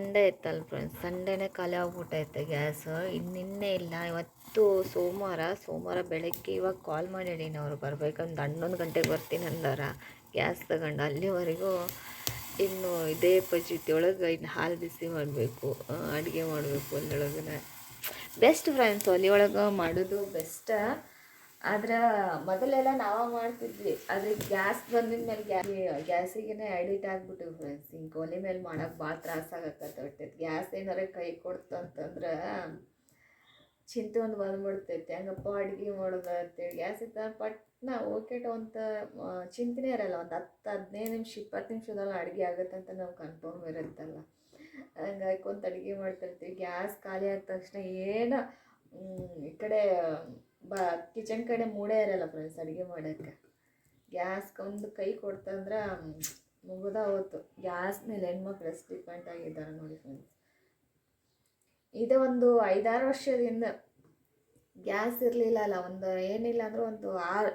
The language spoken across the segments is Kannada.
ಸಂಡೇ ಇತ್ತಲ್ಲ ಫ್ರೆಂಡ್ಸ್ ಸಂಡೇನೇ ಖಾಲಿ ಆಗ್ಬಿಟ್ಟೈತೆ ಗ್ಯಾಸ್ ಇನ್ನು ನಿನ್ನೆ ಇಲ್ಲ, ಇವತ್ತು ಸೋಮವಾರ ಸೋಮವಾರ ಬೆಳಗ್ಗೆ ಇವಾಗ ಕಾಲ್ ಮಾಡಿ ಅವರು ಅವ್ರು ಬರ್ಬೇಕಂದು ಹನ್ನೊಂದು ಗಂಟೆಗೆ ಬರ್ತೀನಿ ಅಂದಾರ. ಗ್ಯಾಸ್ ತಗೊಂಡು ಅಲ್ಲಿವರೆಗೂ ಇನ್ನು ಇದೇ ಪರಿಸ್ಥಿತಿ ಒಳಗೆ ಇನ್ನು ಹಾಲು ಬಿಸಿ ಮಾಡಬೇಕು ಅಡುಗೆ ಮಾಡಬೇಕು ಅಲ್ಲೊಳಗನೆ ಬೆಸ್ಟ್ ಫ್ರೆಂಡ್ಸ್ ಅಲ್ಲಿ ಒಳಗೆ ಮಾಡೋದು ಬೆಸ್ಟ್ ಆದ್ರೆ ಮೊದಲೆಲ್ಲ ನಾವೇ ಮಾಡ್ತಿದ್ವಿ. ಆದ್ರೆ ಗ್ಯಾಸ್ ಬಂದಿದ ಮೇಲೆ ಗ್ಯಾಸ್ ಗ್ಯಾಸಿಗೆ ಅಡಿಟ್ ಆಗ್ಬಿಟ್ಟಿವಿ ಫ್ರೆಂಡ್ಸ್ ಹಿಂಗೆ ಒಲೆ ಮೇಲೆ ಮಾಡೋಕೆ ಭಾಳ ತ್ರಾಸ ಆಗತ್ತೆ ಗ್ಯಾಸ್ ಏನಾರ ಕೈ ಕೊಡ್ತು ಅಂತಂದ್ರೆ ಚಿಂತೆ ಒಂದು ಬಂದ್ಬಿಡ್ತೈತೆ. ಹಂಗಪ್ಪ ಅಡುಗೆ ಮಾಡೋದು ಅಂತೇಳಿ. ಗ್ಯಾಸ್ ಇತ್ತ ಪಟ್ನ ಓಕೆಟ ಅಂತ ಚಿಂತೆನೇ ಇರಲ್ಲ. ಒಂದು ಹತ್ತು, ಹದಿನೈದು ನಿಮಿಷ, ಇಪ್ಪತ್ತು ನಿಮಿಷದಲ್ಲಿ ಅಡುಗೆ ಆಗುತ್ತೆ ಅಂತ ನಾವು ಕನ್ಫರ್ಮ್ ಇರುತ್ತಲ್ಲ. ಹಂಗಾಗಿ ಹಾಕೊಂತ ಅಡುಗೆ ಮಾಡ್ತಿರ್ತೀವಿ. ಗ್ಯಾಸ್ ಖಾಲಿ ಆದ ತಕ್ಷಣ ಏನು ಈ ಕಡೆ ಬ ಕಿಚನ್ ಕಡೆ ಮೂಡೇ ಇರಲ್ಲ ಫ್ರೆಂಡ್ಸ್ ಅಡುಗೆ ಮಾಡೋಕ್ಕೆ. ಗ್ಯಾಸ್ ಒಂದು ಕೈ ಕೊಡ್ತಂದ್ರೆ ಮುಗಿದ ಹೋತು. ಗ್ಯಾಸ್ ಮೇಲೆ ಹೆಣ್ಮಕ್ಳು ಎಷ್ಟು ಡಿಪೆಂಡ್ ಆಗಿದ್ದಾರೆ ನೋಡಿ ಫ್ರೆಂಡ್ಸ್ ಇದು ಒಂದು ಐದಾರು ವರ್ಷದಿಂದ ಗ್ಯಾಸ್ ಇರಲಿಲ್ಲ ಅಲ್ಲ, ಒಂದು ಏನಿಲ್ಲ ಅಂದ್ರೆ ಒಂದು ಆರು,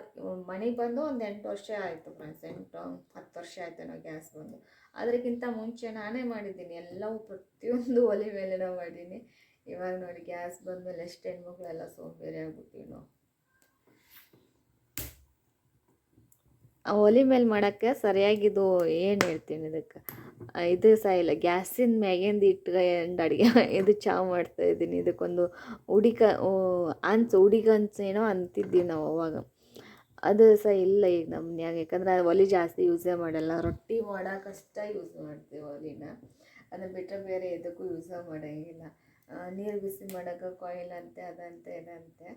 ಮನೆಗೆ ಬಂದು ಒಂದು ಎಂಟು ವರ್ಷ ಆಯಿತು ಫ್ರೆಂಡ್ಸ್ ಎಂಟು, ಹತ್ತು ವರ್ಷ ಆಯಿತು ನಾವು ಗ್ಯಾಸ್ ಬಂದು. ಅದಕ್ಕಿಂತ ಮುಂಚೆ ನಾನೇ ಮಾಡಿದ್ದೀನಿ. ಎಲ್ಲವೂ ಪ್ರತಿಯೊಂದು ಒಲೆ ಮೇಲೆ ಮಾಡೀನಿ ಇವಾಗ ನೋಡಿ ಗ್ಯಾಸ್ ಬಂದಮೇಲೆ ಎಷ್ಟು ಹೆಣ್ಮಕ್ಳೆಲ್ಲ ಸೋಂಬೇರಿ ಆಗ್ಬಿಟ್ಟಿವಿ ನಾವು. ಆ ಒಲೆ ಮೇಲೆ ಮಾಡೋಕ್ಕೆ ಸರಿಯಾಗಿದು ಏನು ಹೇಳ್ತೀನಿ ಇದಕ್ಕೆ? ಇದು ಸಹ ಇಲ್ಲ. ಗ್ಯಾಸಿನ ಮ್ಯಾಗಿಂದ ಇಟ್ಕೊಂಡು ಅಡುಗೆ ಇದು ಚಾ ಮಾಡ್ತಾ ಇದ್ದೀನಿ. ಇದಕ್ಕೊಂದು ಉಡಿಕ ಅನ್ಸ್ ಉಡಿಕ ಏನೋ ಅಂತಿದ್ದೀವಿ ನಾವು ಅವಾಗ. ಅದು ಸಹ ಇಲ್ಲ ಈಗ ನಮ್ಮ ಮನ್ಯಾಗ ಯಾಕಂದ್ರೆ ಒಲೆ ಜಾಸ್ತಿ ಯೂಸೇ ಮಾಡಲ್ಲ. ರೊಟ್ಟಿ ಮಾಡೋಕ್ಕಷ್ಟ ಯೂಸ್ ಮಾಡ್ತೀವಿ ಒಲಿನ. ಅದನ್ನು ಬಿಟ್ಟರೆ ಬೇರೆ ಎದಕ್ಕೂ ಯೂಸೇ ಮಾಡೋಂಗಿಲ್ಲ. ನೀರು ಬಿಸಿ ಮಾಡೋಕೆ ಕಾಯಿಲ್ ಅಂತೆ ಅದಂತೆ, ಇದಂತೆ.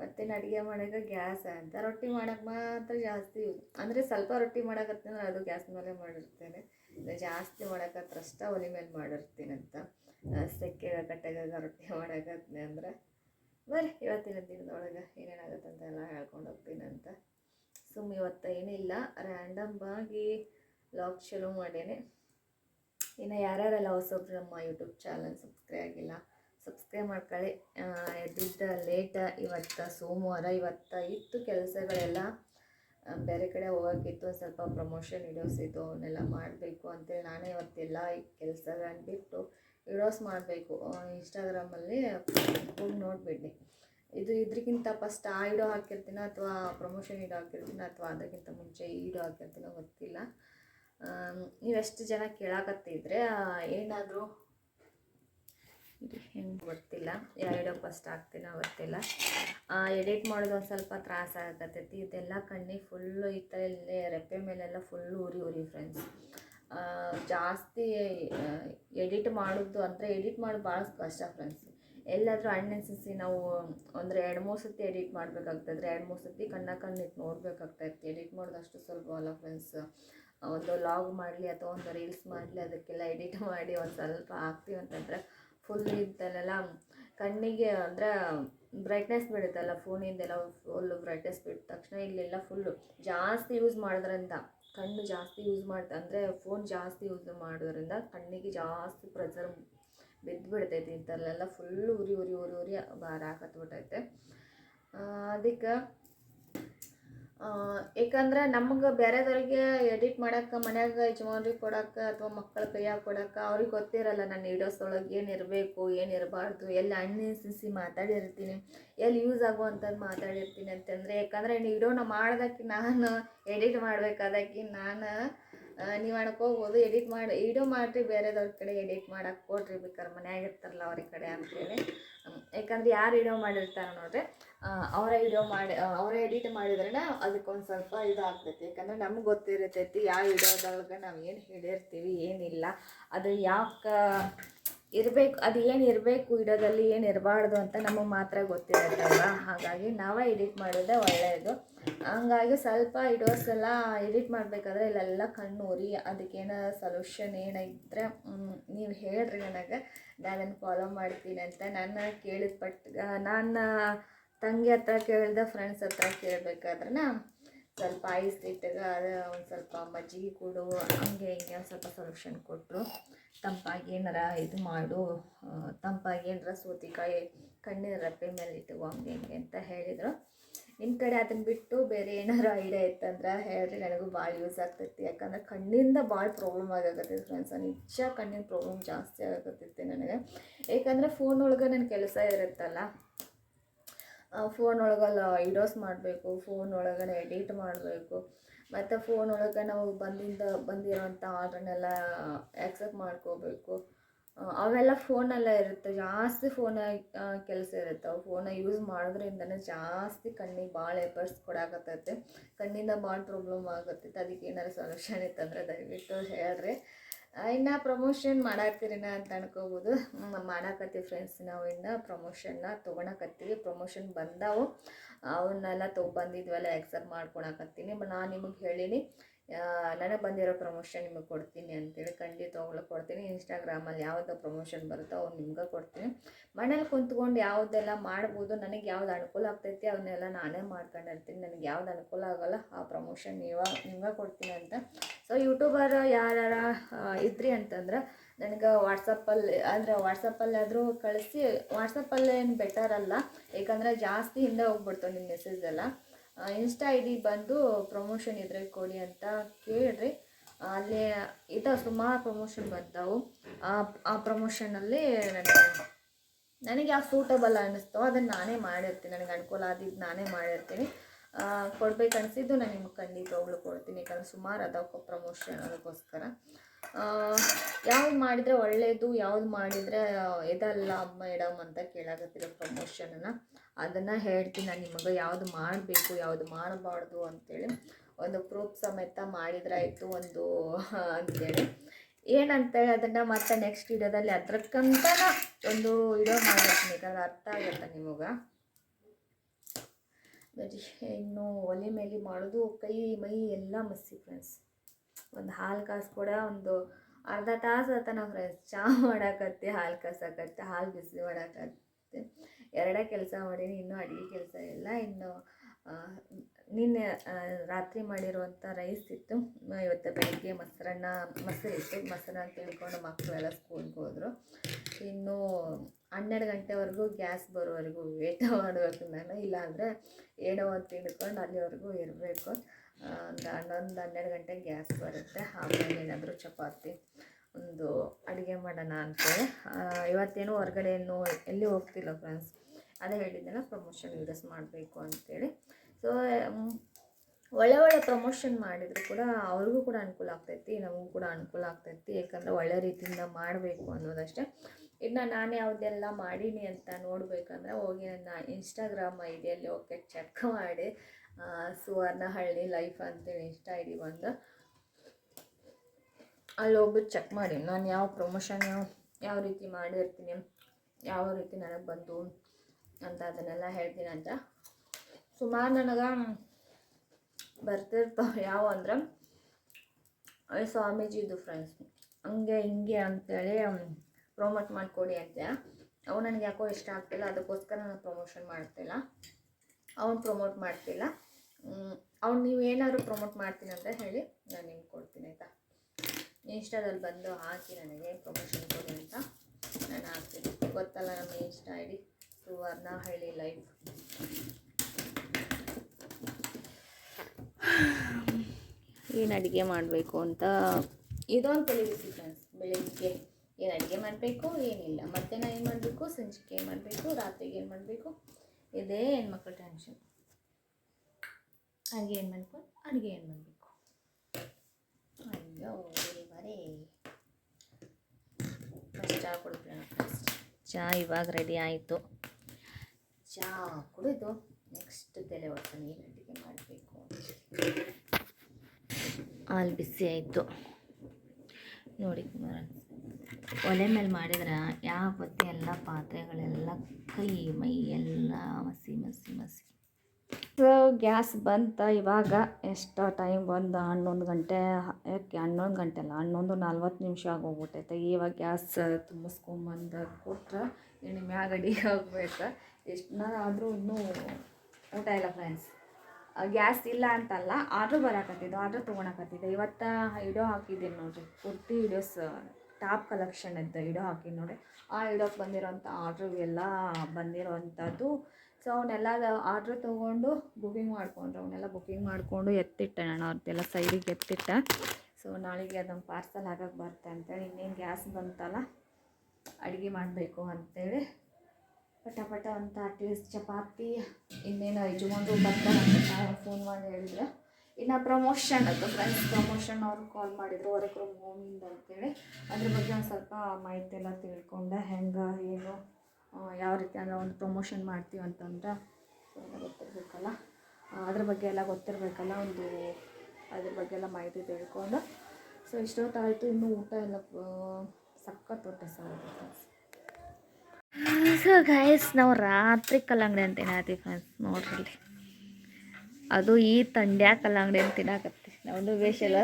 ಮತ್ತೇನು ಅಡುಗೆ ಮಾಡೋಕೆ ಗ್ಯಾಸ್ ಅಂತ. ರೊಟ್ಟಿ ಮಾಡೋಕೆ ಮಾತ್ರ ಜಾಸ್ತಿ ಅಂದರೆ ಸ್ವಲ್ಪ ರೊಟ್ಟಿ ಮಾಡೋಕತ್ತಂದ್ರೆ ಅದು ಗ್ಯಾಸ್ ಮೇಲೆ ಮಾಡಿರ್ತೇನೆ. ಜಾಸ್ತಿ ಮಾಡೋಕತ್ರ ಅಷ್ಟ ಒಲೆ ಮೇಲೆ ಮಾಡಿರ್ತೀನಂತ ಸೆಕೆಗ ಕಟ್ಟೆಗಾಗ ರೊಟ್ಟಿ ಮಾಡೋಕತ್ನೆ ಅಂದ್ರೆ. ಬರ್ರಿ, ಇವತ್ತಿನ ದಿನದೊಳಗೆ ಏನೇನಾಗುತ್ತೆ ಅಂತ ಎಲ್ಲ ಹೇಳ್ಕೊಂಡು ಹೋಗ್ತೀನಂತ ಸುಮ್ಮ ಇವತ್ತು ಏನಿಲ್ಲ ರ್ಯಾಂಡಮ್ ಆಗಿ ಲಾಗ್ ಶುರು ಮಾಡೇನೆ. ಇನ್ನು ಯಾರ್ಯಾರೆಲ್ಲ ಹೊಸಬ್ರು ನಮ್ಮ ಯೂಟ್ಯೂಬ್ ಚಾನಲ್ ಸಬ್ಸ್ಕ್ರೈಬ್ ಆಗಿಲ್ಲ ಸಬ್ಸ್ಕ್ರೈಬ್ ಮಾಡ್ಕೊಳ್ಳಿ. ಎದ್ದಿದ್ದ ಲೇಟ ಇವತ್ತು ಸೋಮವಾರ ಇವತ್ತು ಇತ್ತು ಕೆಲಸಗಳೆಲ್ಲ. ಬೇರೆ ಕಡೆ ಹೋಗೋಕ್ಕಿತ್ತು ಸ್ವಲ್ಪ ಪ್ರಮೋಷನ್ ವಿಡಿಯೋಸ್ ಇತ್ತು, ಅವನ್ನೆಲ್ಲ ಮಾಡಬೇಕು ಅಂತೇಳಿ ನಾನೇ ಇವತ್ತೆಲ್ಲ ಕೆಲಸಗಳನ್ನ ಬಿಟ್ಟು ವಿಡಿಯೋಸ್ ಮಾಡಬೇಕು. ಇನ್ಸ್ಟಾಗ್ರಾಮಲ್ಲಿ ಹೋಗಿ ನೋಡಿಬಿಡಿ ಇದು ಇದಕ್ಕಿಂತ ಫಸ್ಟ್ ಆ ವಿಡಿಯೋ ಹಾಕಿರ್ತೀನೋ ಅಥವಾ ಪ್ರಮೋಷನ್ ಇಡೋ ಹಾಕಿರ್ತೀನೋ ಅಥವಾ ಅದಕ್ಕಿಂತ ಮುಂಚೆ ಈ ವಿಡಿಯೋ ಹಾಕಿರ್ತೀನೋ ಗೊತ್ತಿಲ್ಲ. ನೀವೆಷ್ಟು ಜನ ಕೇಳಾಕತ್ತಿದ್ರೆ ಏನಾದರೂ ಹೆಂಗೆ ಗೊತ್ತಿಲ್ಲ. ಯಾವ ವಿಡಿಯೋ ಫಸ್ಟ್ ಹಾಕ್ತೀನೋ ಗೊತ್ತಿಲ್ಲ. ಎಡಿಟ್ ಮಾಡೋದು ಒಂದು ಸ್ವಲ್ಪ ತ್ರಾಸ ಆಗತ್ತೈತಿ ಇದೆಲ್ಲ ಕಣ್ಣಿಗೆ ಫುಲ್ಲು ಈ ಥರ ಇಲ್ಲೇ ರೆಪ್ಪೆ ಮೇಲೆಲ್ಲ ಫುಲ್ಲು ಉರಿ ಉರಿ ಫ್ರೆಂಡ್ಸ್ ಜಾಸ್ತಿ ಎಡಿಟ್ ಮಾಡೋದು ಅಂದರೆ ಎಡಿಟ್ ಮಾಡೋದು ಭಾಳ ಕಷ್ಟ ಫ್ರೆಂಡ್ಸ್ ಎಲ್ಲಾದರೂ ಅಣ್ಣೆನ್ಸಿಸಿ ನಾವು ಅಂದರೆ ಎರಡು, ಮೂರು ಸತಿ ಎಡಿಟ್ ಮಾಡಬೇಕಾಗ್ತದ್ರೆ ಎರಡು, ಮೂರು ಸತಿ ಕಣ್ಣ ಕಣ್ಣಿಟ್ಟು ನೋಡಬೇಕಾಗ್ತೈತಿ ಎಡಿಟ್ ಮಾಡೋದು ಅಷ್ಟು ಸ್ವಲ್ಪ ಅಲ್ಲ ಫ್ರೆಂಡ್ಸ್ ಒಂದು ಲಾಗ್ ಮಾಡಲಿ ಅಥವಾ ಒಂದು ರೀಲ್ಸ್ ಮಾಡಲಿ, ಅದಕ್ಕೆಲ್ಲ ಎಡಿಟ್ ಮಾಡಿ ಒಂದು ಸ್ವಲ್ಪ ಹಾಕ್ತೀವಿ ಅಂತಂದ್ರೆ ಫುಲ್ ಇಂಥಲ್ಲೆಲ್ಲ ಕಣ್ಣಿಗೆ ಅಂದರೆ ಬ್ರೈಟ್ನೆಸ್ ಬಿಡುತ್ತಲ್ಲ ಫೋನಿಂದೆಲ್ಲ ಫುಲ್ಲು ಬ್ರೈಟ್ನೆಸ್ ಬಿಟ್ಟ ತಕ್ಷಣ ಇಲ್ಲೆಲ್ಲ ಫುಲ್ಲು ಜಾಸ್ತಿ ಯೂಸ್ ಮಾಡೋದ್ರಿಂದ, ಕಣ್ಣು ಜಾಸ್ತಿ ಯೂಸ್ ಮಾಡ್ತ, ಅಂದರೆ ಫೋನ್ ಜಾಸ್ತಿ ಯೂಸ್ ಮಾಡೋದ್ರಿಂದ ಕಣ್ಣಿಗೆ ಜಾಸ್ತಿ ಪ್ರೆಸರ್ ಬಿದ್ದು ಬಿಡ್ತೈತಿ ಇಂಥಲ್ಲೆಲ್ಲ ಫುಲ್ಲು ಉರಿ ಉರಿ ಉರಿ ಉರಿ, ಭಾರ ಹಾಕತ್ಬಿಟ್ಟೈತೆ ಅದಕ್ಕೆ ಯಾಕಂದ್ರೆ ನಮ್ಗೆ ಬೇರೆದವ್ರಿಗೆ ಎಡಿಟ್ ಮಾಡೋಕೆ, ಮನ್ಯಾಗ ಯಜಮಾನ್ರಿಗೆ ಕೊಡಕ್ಕೆ ಅಥವಾ ಮಕ್ಕಳ ಕೈಯಾಗ ಕೊಡಕ್ಕೆ ಅವ್ರಿಗೆ ಗೊತ್ತಿರಲ್ಲ ನನ್ನ ವಿಡಿಯೋಸ್ ಒಳಗೆ ಏನು ಇರಬೇಕು, ಏನು ಇರಬಾರ್ದು, ಎಲ್ಲಿ ಅನ್ನೆಸಿಸಿ ಮಾತಾಡಿರ್ತೀನಿ, ಎಲ್ಲಿ ಯೂಸ್ ಆಗುವಂಥದ್ದು ಮಾತಾಡಿರ್ತೀನಿ ಅಂತಂದರೆ ಯಾಕಂದರೆ ವಿಡಿಯೋನ ಮಾಡ್ದಕ್ಕೆ ನಾನು ಎಡಿಟ್ ಮಾಡ್ಬೇಕಾದಕ್ಕೆ ನಾನು ನೀವು ಹೋಗ್ಬೋದು ಎಡಿಟ್ ಮಾಡಿ ವಿಡಿಯೋ ಮಾಡಿರಿ, ಬೇರೆದವ್ರ ಕಡೆ ಎಡಿಟ್ ಮಾಡಕ್ಕೆ ಕೊಡ್ರಿ ಬೇಕಾದ್ರೆ ಮನ್ಯಾಗ ಇರ್ತಾರಲ್ಲ ಅವ್ರ ಕಡೆ ಅಂತೇಳಿ. ಯಾಕಂದ್ರೆ ಯಾರು ವಿಡಿಯೋ ಮಾಡಿರ್ತಾರೆ ನೋಡ್ರಿ ಅವರ ವಿಡಿಯೋ ಮಾಡಿ ಅವರೇ ಎಡಿಟ್ ಮಾಡಿದ್ರೆ ಅದಕ್ಕೊಂದು ಸ್ವಲ್ಪ ಇದು ಆಗ್ತೈತಿ. ಯಾಕಂದ್ರೆ ನಮ್ಗೆ ಗೊತ್ತಿರ್ತೈತಿ ಯಾವ ವಿಡಿಯೋದೊಳಗೆ ನಾವು ಏನು ಹೇಳಿರ್ತೀವಿ, ಏನಿಲ್ಲ. ಅದು ಯಾಕೆ ಇರಬೇಕು, ಅದು ಏನು ಇರಬೇಕು, ಇಡೋದಲ್ಲಿ ಏನು ಇರಬಾರ್ದು ಅಂತ ನಮಗೆ ಮಾತ್ರ ಗೊತ್ತಿರುತ್ತಲ್ವ? ಹಾಗಾಗಿ ನಾವೇ ಎಡಿಟ್ ಮಾಡಿದ್ರೆ ಒಳ್ಳೆಯದು ಹಂಗಾಗಿ ಸ್ವಲ್ಪ ಇಡೋಸೆಲ್ಲ ಎಡಿಟ್ ಮಾಡಬೇಕಾದ್ರೆ ಇಲ್ಲೆಲ್ಲ ಕಣ್ಣು ಉರಿ, ಅದಕ್ಕೇನೋ ಸೊಲ್ಯೂಷನ್ ಏನಿದ್ರೆ ನೀವು ಹೇಳ್ರಿ ನನಗೆ. ನಾನು ಫಾಲೋ ಮಾಡ್ತೀನಿ ಅಂತ. ನಾನು ಕೇಳಿದ ಪಟ್ ನಾನು ತಂಗಿ ಹತ್ರ ಕೇಳಿದೆ ಫ್ರೆಂಡ್ಸ್ ಹತ್ರ ಕೇಳಬೇಕಾದ್ರೆ ಸ್ವಲ್ಪ ಐಸ್ ಇಟ್ಟಾಗ ಅದು ಒಂದು ಸ್ವಲ್ಪ ಮಜ್ಜಿಗೆ ಕೊಡು, ಹಂಗೆ ಹಿಂಗೆ ಒಂದು ಸ್ವಲ್ಪ ಸೊಲ್ಯೂಷನ್ ಕೊಟ್ಟರು ತಂಪಾಗಿ ಏನಾರ ಇದು ಮಾಡು ತಂಪಾಗಿ ಏನಾರ ಸೌತೆಕಾಯಿ ಕಣ್ಣಿನ ರಪ್ಪೆ ಮೇಲೆ ಇಟ್ಟು ಹಂಗೆ ಹಿಂಗೆ ಅಂತ ಹೇಳಿದರು. ನಿಮ್ಮ ಕಡೆ ಅದನ್ನು ಬಿಟ್ಟು ಬೇರೆ ಏನಾರು ಐಡಿಯಾ ಇತ್ತಂದ್ರೆ ಹೇಳ್ರಿ, ನನಗೂ ಭಾಳ ಯೂಸ್ ಆಗ್ತೈತಿ. ಯಾಕಂದ್ರೆ ಕಣ್ಣಿಂದ ಭಾಳ ಪ್ರಾಬ್ಲಮ್ ಆಗಕತ್ತೈತಿ ಫ್ರೆಂಡ್ಸ್ ನಿಜ ಕಣ್ಣಿನ ಪ್ರಾಬ್ಲಮ್ ಜಾಸ್ತಿ ಆಗತ್ತೈತಿ ನನಗೆ. ಯಾಕಂದ್ರೆ ಫೋನ್ ಒಳಗೆ ನನ್ನ ಕೆಲಸ ಇರುತ್ತಲ್ಲ ಫೋನ್ ಒಳಗೆಲ್ಲ ಮಾಡಬೇಕು ಫೋನ್ ಎಡಿಟ್ ಮಾಡಬೇಕು. ಮತ್ತು ಫೋನ್ ಒಳಗೆ ನಾವು ಬಂದಿಂದ ಬಂದಿರೋಂಥ ಆರ್ಡ್ರನ್ನೆಲ್ಲ ಆ್ಯಕ್ಸೆಪ್ಟ್ ಮಾಡ್ಕೋಬೇಕು. ಅವೆಲ್ಲ ಫೋನಲ್ಲೇ ಇರುತ್ತೆ. ಜಾಸ್ತಿ ಫೋನ ಕೆಲಸ ಇರುತ್ತೆ. ಅವು ಫೋನ ಯೂಸ್ ಮಾಡೋದ್ರಿಂದನೇ ಜಾಸ್ತಿ ಕಣ್ಣಿಗೆ ಭಾಳ ಎಫರ್ಟ್ಸ್ ಕೊಡಾಕತ್ತೈತೆ ಕಣ್ಣಿಂದ ಭಾಳ ಪ್ರಾಬ್ಲಮ್ ಆಗತ್ತೈತೆ. ಅದಕ್ಕೆ ಏನಾರು ಸೊಲ್ಯೂಷನ್ ಇತ್ತಂದ್ರೆ ದಯವಿಟ್ಟು ಹೇಳ್ರಿ. ಇನ್ನು ಪ್ರಮೋಷನ್ ಮಾಡಾಕ್ತಿರಿನ ಅಂತ ಅನ್ಕೋಬೋದು. ಮಾಡಾಕತ್ತೀವಿ ಫ್ರೆಂಡ್ಸ್ ನಾವು ಇನ್ನು ಪ್ರಮೋಷನ್ನ ತೊಗೊಳಕತ್ತೀವಿ. ಪ್ರಮೋಷನ್ ಬಂದಾವು. ಅವನ್ನೆಲ್ಲ ತೊಗೊಬಂದಿದ್ವೆಲ್ಲ ಎಕ್ಸೆಪ್ಟ್ ಮಾಡ್ಕೊಳಕತ್ತೀನಿ. ನಾನು ನಿಮಗೆ ಹೇಳೀನಿ ನನಗೆ ಬಂದಿರೋ ಪ್ರಮೋಷನ್ ನಿಮಗೆ ಕೊಡ್ತೀನಿ ಅಂತೇಳಿ. ಖಂಡಿತವಾಗ್ಲೂ ಕೊಡ್ತೀನಿ. ಇನ್ಸ್ಟಾಗ್ರಾಮಲ್ಲಿ ಯಾವ್ದು ಪ್ರಮೋಷನ್ ಬರುತ್ತೋ ಅವ್ನು ನಿಮ್ಗೆ ಕೊಡ್ತೀನಿ. ಮನೇಲಿ ಕುಂತ್ಕೊಂಡು ಯಾವುದೆಲ್ಲ ಮಾಡ್ಬೋದು, ನನಗೆ ಯಾವ್ದು ಅನುಕೂಲ ಆಗ್ತೈತಿ ಅವನ್ನೆಲ್ಲ ನಾನೇ ಮಾಡ್ಕೊಂಡಿರ್ತೀನಿ ನನಗೆ ಯಾವ್ದು ಅನುಕೂಲ ಆಗೋಲ್ಲ, ಆ ಪ್ರಮೋಷನ್ ನೀವು, ನಿಮ್ಗೆ ಕೊಡ್ತೀನಿ ಅಂತ. ಸೊ ಯೂಟ್ಯೂಬರ್ ಯಾರು ಇದ್ರಿ ಅಂತಂದ್ರೆ ನನಗೆ ವಾಟ್ಸಪ್ಪಲ್ಲಿ ಅಂದರೆ ವಾಟ್ಸಪ್ಪಲ್ಲಾದರೂ ಕಳಿಸಿ ವಾಟ್ಸಪ್ಪಲ್ಲಿ ಏನು ಬೆಟರ್ ಅಲ್ಲ ಯಾಕಂದರೆ ಜಾಸ್ತಿ ಹಿಂದೆ ಹೋಗ್ಬಿಡ್ತಾವೆ ನಿಮ್ಮ ಮೆಸೇಜ್ ಎಲ್ಲ. ಇನ್ಸ್ಟಾ ಐ ಡಿ ಬಂದು ಪ್ರಮೋಷನ್ ಇದ್ರೆ ಕೊಡಿ ಅಂತ ಕೇಳಿರಿ. ಅಲ್ಲಿ ಈ ಥರ ಸುಮಾರು ಪ್ರಮೋಷನ್ ಬರ್ತಾವೆ ಆ ಆ ಪ್ರಮೋಷನಲ್ಲಿ ನನಗೆ ನನಗೆ ಯಾವ ಸೂಟಬಲ್ ಅನ್ನಿಸ್ತೋ ಅದನ್ನು ನಾನೇ ಮಾಡಿರ್ತೀನಿ. ನನಗೆ ಅನುಕೂಲ ಆದಿದ್ದು ನಾನೇ ಮಾಡಿರ್ತೀನಿ. ಕೊಡ್ಬೇಕು ಅನಿಸಿದ್ದು ನಾನು ನಿಮ್ಗೆ ಖಂಡಿತವಾಗ್ಲೂ ಕೊಡ್ತೀನಿ. ಯಾಕಂದ್ರೆ ಸುಮಾರು ಅದಾವ ಪ್ರಮೋಷನ್ ಅದಕ್ಕೋಸ್ಕರ. ಯಾವ್ದು ಮಾಡಿದರೆ ಒಳ್ಳೆಯದು ಯಾವ್ದು ಮಾಡಿದರೆ ಇದಲ್ಲ ಮೇಡಮ್ ಅಂತ ಕೇಳಾಕತ್ತಿರೋ ಪ್ರಮೋಷನನ್ನು ಅದನ್ನು ಹೇಳ್ತೀನಿ ನಾನು ನಿಮಗೆ ಯಾವುದು ಮಾಡಬೇಕು, ಯಾವುದು ಮಾಡಬಾರ್ದು ಅಂತೇಳಿ. ಒಂದು ಪ್ರೂಫ್ ಸಮೇತ ಮಾಡಿದ್ರಾಯಿತು ಒಂದು ಅಂತೇಳಿ. ಏನಂತೇಳಿ ಅದನ್ನು ಮತ್ತೆ ನೆಕ್ಸ್ಟ್ ವಿಡಿಯೋದಲ್ಲಿ ಅದ್ರಕ್ಕಂತ ಒಂದು ವಿಡಿಯೋ ಮಾಡಿರ್ತೀನಿ ಯಾಕಂದ್ರೆ ಅರ್ಥ ಆಗುತ್ತೆ ನಿಮಗೆ. ಇನ್ನು ಒಲೆ ಮೇಲೆ ಮಾಡೋದು, ಕೈ, ಮೈ ಎಲ್ಲ ಮಸಿ ಫ್ರೆಂಡ್ಸ್ ಒಂದು ಹಾಲು ಕಾಸು ಕೂಡ ಒಂದು ಅರ್ಧ ತಾಸು ಆತ ನಾವು ಫ್ರೆಶ್ ಚಾ ಮಾಡಾಕತ್ತಿ, ಹಾಲು ಕಾಸಕತ್ತೆ, ಹಾಲು ಬಿಸಿ ಮಾಡಾಕತ್ತೆ. ಎರಡೇ ಕೆಲಸ ಮಾಡೀನಿ, ಇನ್ನೂ ಅಡುಗೆ ಕೆಲಸ ಇಲ್ಲ. ಇನ್ನು ನಿನ್ನೆ ರಾತ್ರಿ ಮಾಡಿರುವಂಥ ರೈಸ್ ಇತ್ತು. ಇವತ್ತು ಬೆಳಗ್ಗೆ ಮೊಸರನ್ನ, ಮೊಸರು ಇತ್ತು. ಮೊಸರನ್ನ ತಿಳ್ಕೊಂಡು ಮಕ್ಕಳೆಲ್ಲ ಸ್ಕೂಲ್ಗೆ ಹೋದರು. ಇನ್ನು ಹನ್ನೆರಡು ಗಂಟೆವರೆಗೂ ಗ್ಯಾಸ್ ಬರೋವರೆಗೂ ವೇಟ್ ಮಾಡಬೇಕು ನಾನು. ಇಲ್ಲಾಂದರೆ ಏನೋ ಒಂದು ತಿಳ್ಕೊಂಡು ಅಲ್ಲಿವರೆಗೂ ಇರಬೇಕು. ಒಂದು ಹನ್ನೊಂದು ಹನ್ನೆರಡು ಗಂಟೆಗೆ ಗ್ಯಾಸ್ ಬರುತ್ತೆ. ಆಮೇಲೆ ಏನಾದರೂ ಚಪಾತಿ, ಒಂದು ಅಡುಗೆ ಮಾಡೋಣ ಅಂತೇಳಿ ಇವತ್ತೇನು ಹೊರಗಡೆ ಏನು ಎಲ್ಲಿ ಹೋಗ್ತಿಲ್ಲ ಫ್ರೆಂಡ್ಸ್ ಅದೇ ಹೇಳಿದ್ದೆಲ್ಲ ಪ್ರಮೋಷನ್ ವೀಡಿಯೋಸ್ ಮಾಡಬೇಕು ಅಂತೇಳಿ. ಸೊ ಒಳ್ಳೆ ಒಳ್ಳೆ ಪ್ರಮೋಷನ್ ಮಾಡಿದರೂ ಕೂಡ ಅವ್ರಿಗೂ ಕೂಡ ಅನುಕೂಲ ಆಗ್ತೈತಿ, ನಮಗೂ ಕೂಡ ಅನುಕೂಲ ಆಗ್ತೈತಿ. ಯಾಕಂದರೆ ಒಳ್ಳೆ ರೀತಿಯಿಂದ ಮಾಡಬೇಕು ಅನ್ನೋದಷ್ಟೇ. ಇನ್ನು ನಾನು ಯಾವುದೆಲ್ಲ ಮಾಡೀನಿ ಅಂತ ನೋಡಬೇಕಂದ್ರೆ ಹೋಗಿ ನನ್ನ ಇನ್ಸ್ಟಾಗ್ರಾಮ್ ಐ ಡಿಯಲ್ಲಿ ಓಕೆ ಚೆಕ್ ಮಾಡಿ. ಸುವರ್ಣಹಳ್ಳಿ ಲೈಫ್ ಅಂತೇಳಿ ಇಷ್ಟ ಡಿ ಬಂದು. ಅಲ್ಲಿ ಹೋಗ್ಬಿಟ್ಟು ಚೆಕ್ ಮಾಡಿ ನಾನು ಯಾವ ಪ್ರಮೋಷನ್ ಯಾವ ರೀತಿ ಮಾಡಿರ್ತೀನಿ, ಯಾವ ರೀತಿ ನನಗೆ ಬಂತು ಅಂತ ಅದನ್ನೆಲ್ಲ ಹೇಳ್ತೀನಿ ಅಂತ. ಸುಮಾರು ನನಗೆ ಬರ್ತಿರ್ತಾವೆ ಯಾವ ಅಂದ್ರೆ ಸ್ವಾಮೀಜಿದು ಫ್ರೆಂಡ್ಸ್ ಹಂಗೆ ಹಿಂಗೆ ಅಂತೇಳಿ ಪ್ರಮೋಟ್ ಮಾಡಿಕೊಡಿ ಅಂತ ಅವು ನನಗೆ ಯಾಕೋ ಇಷ್ಟ ಆಗ್ತಿಲ್ಲ, ಅದಕ್ಕೋಸ್ಕರ ನಾನು ಪ್ರಮೋಷನ್ ಮಾಡ್ತಿಲ್ಲ. ಅವನು ಪ್ರಮೋಟ್ ಮಾಡ್ತಿಲ್ಲ. ಅವ್ನು ನೀವು ಏನಾದ್ರು ಪ್ರಮೋಟ್ ಮಾಡ್ತೀನಿ ಅಂತ ಹೇಳಿ ನಾನು ನಿಮ್ಗೆ ಕೊಡ್ತೀನಿ ಆಯಿತಾ? ಇನ್ಸ್ಟಾದಲ್ಲಿ ಬಂದು ಹಾಕಿ ನನಗೆ ಪ್ರಮೋಷನ್ ಕೊಡಿ ಅಂತ ನಾನು ಹಾಕ್ತೀನಿ. ಗೊತ್ತಲ್ಲ ನಮ್ಮ ಇನ್ಸ್ಟಾ ಐ ಡಿ ಸುವರ್ಣ ಹಳ್ಳಿ ಲೈಫ್ ಏನು ಅಡುಗೆ ಮಾಡಬೇಕು ಅಂತ? ಇದೊಂದು ತಲೆಬಿಸಿ ಫ್ರೆಂಡ್ಸ್ ಬೆಳಿಗ್ಗೆ. ಏನು ಅಡುಗೆ ಮಾಡಬೇಕು, ಏನಿಲ್ಲ. ಮಧ್ಯಾಹ್ನ ಏನು ಮಾಡಬೇಕು ಸಂಜೆಗೆ ಏನು ಮಾಡಬೇಕು, ರಾತ್ರಿಗೆ ಏನು ಮಾಡಬೇಕು, ಇದೇ ಹೆಣ್ಮಕ್ಳ ಟೆನ್ಷನ್ ಅಡುಗೆ ಏನು ಮಾಡ್ಕೊಂಡು ಅಡುಗೆ ಏನು ಮಾಡಬೇಕು? ಅಯ್ಯೋ ಬರೀ. ಚಹಾ ಕುಡಿದ್ಬಿಡೋಣ ಚಹಾ ಇವಾಗ ರೆಡಿ ಆಯಿತು. ಚಹಾ ಕುಡಿದು ನೆಕ್ಸ್ಟ್ ತಲೆ ಒಡ್ತಾನೆ ಏನು ಅಡುಗೆ ಮಾಡಬೇಕು ಹಾಲು ಬಿಸಿ ಆಯಿತು. ನೋಡಿ ಒಲೆ ಮೇಲೆ ಮಾಡಿದ್ರೆ ಯಾವ ಬತ್ತಿ ಎಲ್ಲ ಪಾತ್ರೆಗಳೆಲ್ಲ ಕೈ, ಮೈ ಎಲ್ಲ ಮಸಿ ಮಸಿ ಮಸಿ. ಸೊ ಗ್ಯಾಸ್ ಬಂತ ಇವಾಗ. ಎಷ್ಟು ಟೈಮ್ ಬಂದು ಹನ್ನೊಂದು ಗಂಟೆ, ಯಾಕೆ ಹನ್ನೊಂದು ಗಂಟೆ ಅಲ್ಲ, ಹನ್ನೊಂದು ನಲ್ವತ್ತು ನಿಮಿಷ ಆಗೋಗ್ಬಿಟ್ಟೈತೆ. ಇವಾಗ ಗ್ಯಾಸ್ ತುಂಬಿಸ್ಕೊಂಬಂದು ಕೊಟ್ರೆ ಇನ್ನು ಮ್ಯಾಗ ಅಡಿಗೆ ಹೋಗ್ಬೇಕು ಎಷ್ಟು ಆದರೂ ಇನ್ನೂ ಊಟ ಇಲ್ಲ ಫ್ರೆಂಡ್ಸ್ ಗ್ಯಾಸ್ ಇಲ್ಲ ಅಂತಲ್ಲ, ಆರ್ಡ್ರ್ ಬರಕತ್ತಿದ್ದು ಆರ್ಡ್ರ್ ತೊಗೊಳಕತ್ತಿದ್ದೆ ಇವತ್ತು ವಿಡಿಯೋ ಹಾಕಿದ್ದೀನಿ ನೋಡಿರಿ, ಪೂರ್ತಿ ವಿಡಿಯೋಸ್ ಟಾಪ್ ಕಲೆಕ್ಷನ್ ಇದ್ದ ಇಡೋ ಹಾಕಿ ನೋಡಿ. ಆ ಇಡೋಕ್ಕೆ ಬಂದಿರೋಂಥ ಆರ್ಡ್ರ್ ಎಲ್ಲ ಬಂದಿರೋವಂಥದ್ದು ಸೊ ಅವನ್ನೆಲ್ಲ ಆರ್ಡ್ರ್ ತೊಗೊಂಡು ಬುಕಿಂಗ್ ಮಾಡ್ಕೊಂಡ್ರು. ಅವನ್ನೆಲ್ಲ ಬುಕಿಂಗ್ ಮಾಡಿಕೊಂಡು ಎತ್ತಿಟ್ಟೆ ನಾನು. ಅವ್ರದ್ದೆಲ್ಲ ಸೈಡಿಗೆ ಎತ್ತಿಟ್ಟೆ. ಸೊ ನಾಳೆಗೆ ಅದೊಂದು ಪಾರ್ಸಲ್ ಆಗೋಕ್ಕೆ ಬರುತ್ತೆ ಅಂತೇಳಿ. ಇನ್ನೇನು ಗ್ಯಾಸ್ ಬಂತಲ್ಲ, ಅಡುಗೆ ಮಾಡಬೇಕು ಅಂತೇಳಿ. ಪಟ ಪಟ ಅಂತ ಅಟ್ಲೀಸ್ಟ್ ಚಪಾತಿ, ಇನ್ನೇನು ಯಜಮಾನ್ರು ಬರ್ತಾರೆ ಅಂತ ಫೋನ್ ಮಾಡಿ ಹೇಳಿದ್ರೆ. ಇನ್ನು ಪ್ರಮೋಷನ್ ಅದು ಫ್ರೆಂಡ್ಸ್ ಪ್ರಮೋಷನ್ ಅವರು ಕಾಲ್ ಮಾಡಿದ್ರು ಫ್ರಮ್ ಹೋಮಿಂದ ಅಂತೇಳಿ. ಅದ್ರ ಬಗ್ಗೆ ಒಂದು ಸ್ವಲ್ಪ ಮಾಹಿತಿ ಎಲ್ಲ ತಿಳ್ಕೊಂಡೆ. ಹೆಂಗೆ, ಏನು ಯಾವ ರೀತಿ ಅಂದರೆ ಒಂದು ಪ್ರಮೋಷನ್ ಮಾಡ್ತೀವಿ ಅಂತಂದ್ರೆ ಗೊತ್ತಿರಬೇಕಲ್ಲ. ಅದ್ರ ಬಗ್ಗೆ ಎಲ್ಲ ಗೊತ್ತಿರಬೇಕಲ್ಲ, ಒಂದು ಅದ್ರ ಬಗ್ಗೆ ಎಲ್ಲ ಮಾಹಿತಿ ತಿಳ್ಕೊಂಡು. ಸೊ ಇಷ್ಟೊತ್ತಾಯಿತು. ಇನ್ನೂ ಊಟ ಎಲ್ಲ ಸಖತ್ ಹೊಟ್ಟೆ ಸರ್ ಸೊ ಗೈಸ್ ನಾವು ರಾತ್ರಿ ಕಲ್ಲಂಗಡಿ ಅಂತ ಏನಾಯ್ತೀವಿ ಫ್ರೆಂಡ್ಸ್ ನೋಡ್ರಿ ಇಲ್ಲಿ. ಅದು ಈ ತಂಡ್ಯಾ ಕಲ್ಲಂಗಡಿ ಅಂತ ತಿನ್ನಾಕತ್ತಿ. ನಮ್ಮದು ಬೇಷಲ್ಲ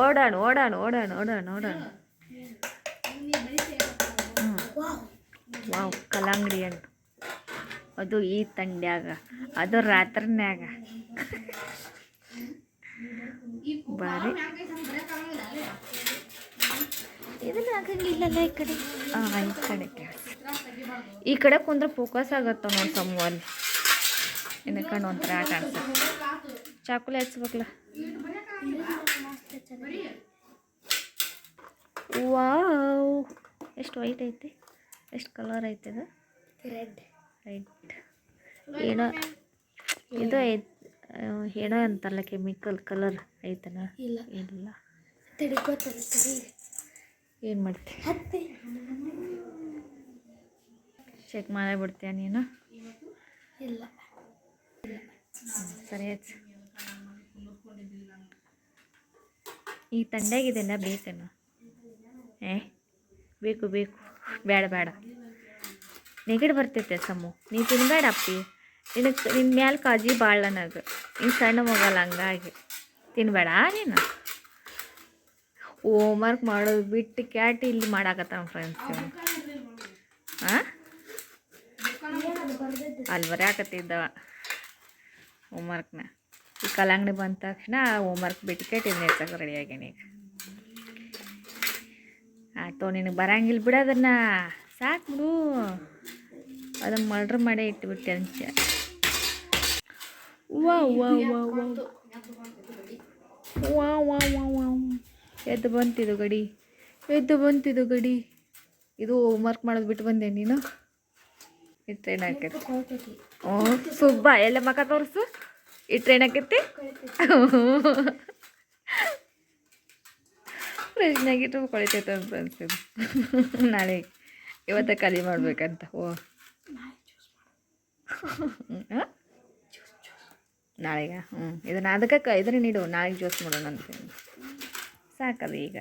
ಓಡಾಣ ಓಡಾಣ ಓಡಾಣ ಓಡಾಣ ಓಡಾಣ ವಾವ್ ಕಲ್ಲಂಗಡಿ ಅಂತ ಅದು ಈ ತಂಡ್ಯಾಗ ಅದು ರಾತ್ರಿನ್ಯಾಗ. ಬಾರಿ. ಇದನ್ನ ಹಾಕಂಗಿಲ್ಲಲ್ಲ ಈ ಕಡೆ? ಹಾಂ ಈ ಕಡೆ ಈ ಕಡೆ ಕುಂದ್ರೆ ಫೋಕಸ್ ಆಗತ್ತ ನೋಡಿ ಇನ್ನು ಕಣ್ಣು ಒಂಥರ ಆಟ ಆಡ್ಸುತ್ತೆ ಚಾಕುಲಿ ಹಚ್ಬೇಕಲ್ಲ ವಾವ್. ಎಷ್ಟು ವೈಟ್ ಐತಿ? ಎಷ್ಟು ಕಲರ್ ಐತೆ ಅದು ರೆಡ್ ರೈಟ್ ಏನೋ ಇದು ಐತ್ ಏನೋ ಅಂತಾರಲ್ಲ ಕೆಮಿಕಲ್ ಕಲರ್ ಐತನ? ಇಲ್ಲ. ಇಲ್ಲ. ಏನು ಮಾಡ್ತೀವಿ ಚೆಕ್ ಮಾಡೇ ಬಿಡ್ತೀಯ ನೀನು? ಇಲ್ಲ. ಸರಿ ಆಯ್ತು. ಈ ತಂಡ್ಯಾಗಿದೆಲ್ಲ ಬೇಕೇನು ಏ ಬೇಕು ಬೇಕು. ಬೇಡ ಬೇಡ. ನೆಗಡಿ ಬರ್ತೈತೆ ಸಮು. ನೀ ತಿನ್ಬೇಡ ಅಪ್ಪಿ. ನಿನಗೆ ನಿನ್ನ ಮ್ಯಾಲೆ ಕಾಜಿ ಭಾಳ ನನಗೆ. ನೀನು ಸಣ್ಣ ಮಗಲ್ಲ ಹಂಗಾಗಿ. ತಿನ್ಬೇಡ ನೀನು. ಹೋಮ್ವರ್ಕ್ ಮಾಡೋದು ಬಿಟ್ಟು ಕ್ಯಾಟ್ ಇಲ್ಲಿ ಮಾಡಾಕತ್ತಾನ ಫ್ರೆಂಡ್ಸ್ ಹಾಂ ಅಲ್ಲಿ ಬರೆಯಾಕತ್ತಿದ್ದವ ಹೋಮ್ವರ್ಕ್ನ ಈ ಕಲಾಂಗಡಿ ಬಂದ ತಕ್ಷಣ ಹೋಮ್ವರ್ಕ್ ಬಿಟ್ಟು ಇದನ್ನ ಎತ್ತಕ್ಕೆ ರೆಡಿ ಆಗ್ಯಾನ ಈಗ. ಆಯ್ತು ನಿನಗೆ ಬರಂಗಿಲ್ಲ ಬಿಡ ಅದನ್ನು. ಸಾಕು ಬಿಡು. ಅದನ್ನು ಮರ್ಡ್ರ್ ಮಾಡೇ ಇಟ್ಬಿಟ್ಟೆ ಅಂಚ ಎದ್ದು ಬಂತಿದು ಗಡಿ. ಎದ್ದು ಬಂತಿದು ಗಡಿ. ಇದು ಹೋಮ್ವರ್ಕ್ ಮಾಡೋದು ಬಿಟ್ಟು ಬಂದೆ ನೀನು? ಹಾಕೈತಿ. ಕೊಳ್ತೈತಿ ಓ ಸುಬ್ಬ ಎಲ್ಲ ಮಕ ತೋರಿಸು. ಈ ಟ್ರೈನ್ ಹಾಕೈತಿ. ಫ್ರಿಜ್ನಾಗ ಇಟ್ಟು ಕೊಳಿತೈತೆ ಅಂತ ಅನ್ಸಿದ್ದು ನಾಳೆ ಇವತ್ತೇ ಖಾಲಿ ಮಾಡ್ಬೇಕಂತ. ಓ? ನಾಳೆಗ? ಹ್ಞೂ ಇದನ್ನ ಅದಕ್ಕೆ ಇದನ್ನ ನೀಡು ನಾಳೆಗೆ ಜ್ಯೂಸ್ ಮಾಡೋಣ ಅಂತ ಸಾಕದು ಈಗ.